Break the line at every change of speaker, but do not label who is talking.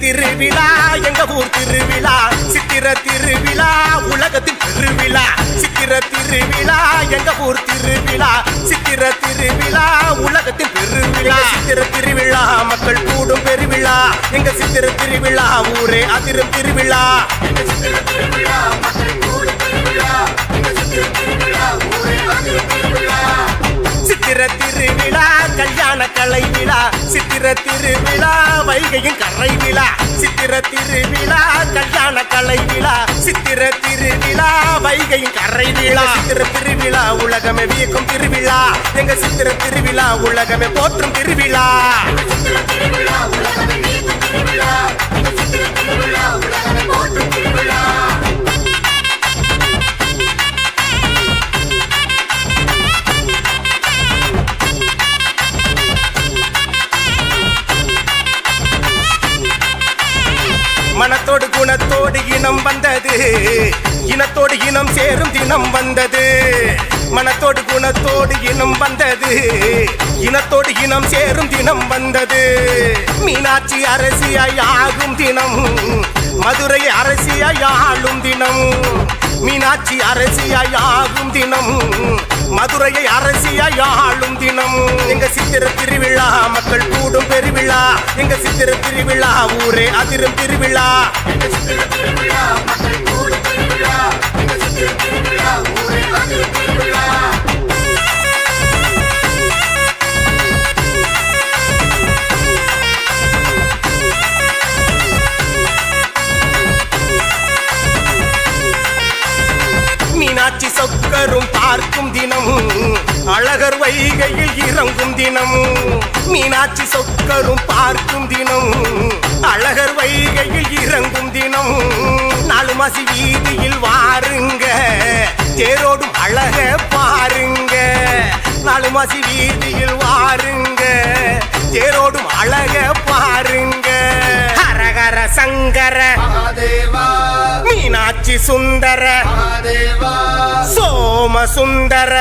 திருவிழா எங்க ஊர் திருவிழா சித்திர திருவிழா உலகத்தின் திருவிழா. சித்திர திருவிழா எங்க ஊர் திருவிழா சித்திர திருவிழா உலகத்தின் பெருவிழா சித்திர திருவிழா மக்கள் கூடும் பெருவிழா. எங்க சித்திர திருவிழா ஊரே அதிரும் திருவிழா. சித்திர திருவிழா கல்யாண கலை விழா சித்திர திருவிழா வைகையின் கரை விழா சித்திர திருவிழா கல்யாண கலை விழா சித்திர திருவிழா வைகையின் கரை விழா. சித்திர திருவிழா உலகமே வியக்கும் திருவிழா. எங்க சித்திர திருவிழா உலகமே போற்றும் திருவிழா. மனத்தோடு குணத்தோடு இனம் வந்தது. இனத்தோடு இனம் சேரும் தினம் வந்தது. மனத்தோடு குணத்தோடு இனம் வந்தது. இனத்தோடு இனம் சேரும் தினம் வந்தது. மீனாட்சி அரசியாய் ஆகும் தினம். மதுரை அரசியாய் ஆளும் தினம். மீனாட்சி அரசியாய் ஆகும் தினம். மதுரையை அரசியாய் ஆளும் தினம். எங்க சித்திர திருவிழா மக்கள் கூடும் பெருவிழா. எங்க சித்திர திருவிழா ஊரே அதிரும் திருவிழா. மீனாட்சி சொக்கரும் பார்க்கும் தினமும் அழகர் வைகையில் இறங்கும் தினமும் மீனாட்சி சொக்கரும் பார்க்கும் தினமும் அழகர் வைகையில் இறங்கும் தினமும் நாலு மாசி வீதியில் வாருங்க. தேரோடும் அழக பாருங்க. நாலு மாசி வீதியில் வாருங்க. தேரோடும் அழக பாருங்க. ஹரஹர சங்கர.
மகாதேவா.
மீனாட்சி சுந்தர. சோம சுந்தர